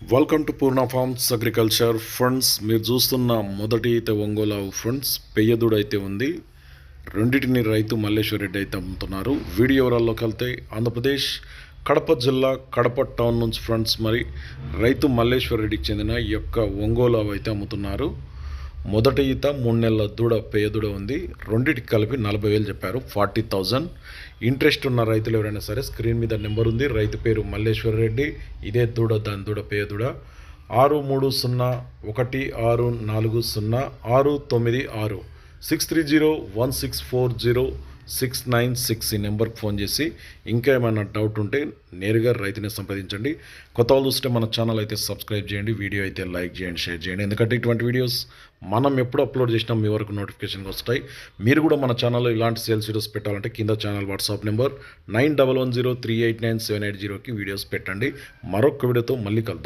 Welcome to Purna farms agriculture funds మీరు చూస్తున్న మొదటి అయితే ఒంగోలావు ఫండ్స్ పెయ్యదుడు అయితే ఉంది. రెండింటిని రైతు మల్లేశ్వర్ రెడ్డి అయితే అమ్ముతున్నారు. వీడియో వివరాల్లోకి వెళ్తే ఆంధ్రప్రదేశ్ కడప జిల్లా కడప టౌన్ నుంచి ఫ్రెండ్స్ మరి రైతు మల్లేశ్వర్ రెడ్డికి చెందిన ఈ యొక్క ఒంగోలావు అయితే అమ్ముతున్నారు. మొదటి ఈత మూడు నెలల దూడ పేయ ఉంది. రెండింటికి కలిపి నలభై వేలు చెప్పారు. Forty thousand. ఇంట్రెస్ట్ ఉన్న రైతులు ఎవరైనా సరే స్క్రీన్ మీద నెంబర్ ఉంది. రైతు పేరు మల్లేశ్వర్ రెడ్డి. ఇదే దూడ దాని దూడ పేయ ఆరు మూడు సున్నా ఒకటి ఆరు నాలుగు సున్నా ఆరు తొమ్మిది ఆరు. Six three zero one six four zero six nine six ఈ నెంబర్కి ఫోన్ చేసి ఇంకా ఏమైనా డౌట్ ఉంటే నేరుగా రైతుని సంప్రదించండి. కొత్త వాళ్ళు చూస్తే మన ఛానల్ అయితే సబ్స్క్రైబ్ చేయండి వీడియో అయితే లైక్ చేయండి షేర్ చేయండి. ఎందుకంటే ఇటువంటి వీడియోస్ మనం ఎప్పుడు అప్లోడ్ చేసినా మీ వరకు నోటిఫికేషన్కి వస్తాయి. మీరు కూడా మన ఛానల్లో ఇలాంటి సేల్స్ వీడియోస్ పెట్టాలంటే కింద channel WhatsApp number nine double one zero three eight nine seven eight జీరోకి వీడియోస్ పెట్టండి. మరొక వీడియోతో మళ్ళీ కలుద్దాం.